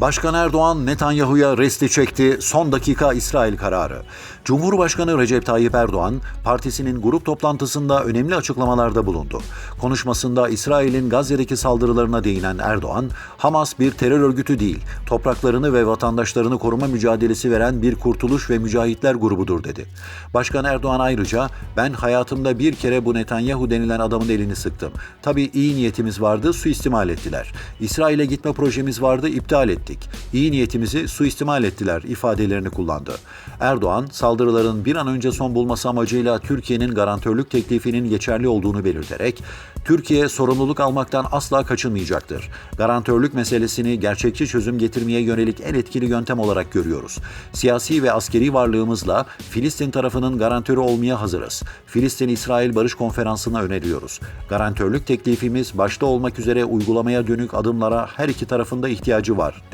Başkan Erdoğan Netanyahu'ya resti çekti. Son dakika İsrail kararı. Cumhurbaşkanı Recep Tayyip Erdoğan partisinin grup toplantısında önemli açıklamalarda bulundu. Konuşmasında İsrail'in Gazze'deki saldırılarına değinen Erdoğan, Hamas bir terör örgütü değil, topraklarını ve vatandaşlarını koruma mücadelesi veren bir kurtuluş ve mücahitler grubudur dedi. Başkan Erdoğan ayrıca ben hayatımda bir kere bu Netanyahu denilen adamın elini sıktım. Tabii iyi niyetimiz vardı, suistimal ettiler. İsrail'e gitme projemiz vardı, iptal ettik. İyi niyetimizi suistimal ettiler ifadelerini kullandı. Erdoğan, saldırıların bir an önce son bulması amacıyla Türkiye'nin garantörlük teklifinin geçerli olduğunu belirterek, Türkiye sorumluluk almaktan asla kaçınmayacaktır. Garantörlük meselesini gerçekçi çözüm getirmeye yönelik en etkili yöntem olarak görüyoruz. Siyasi ve askeri varlığımızla Filistin tarafının garantörü olmaya hazırız. Filistin-İsrail Barış Konferansı'na öneriyoruz. Garantörlük teklifimiz başta olmak üzere uygulamaya dönük adımlara her iki tarafında ihtiyacı var,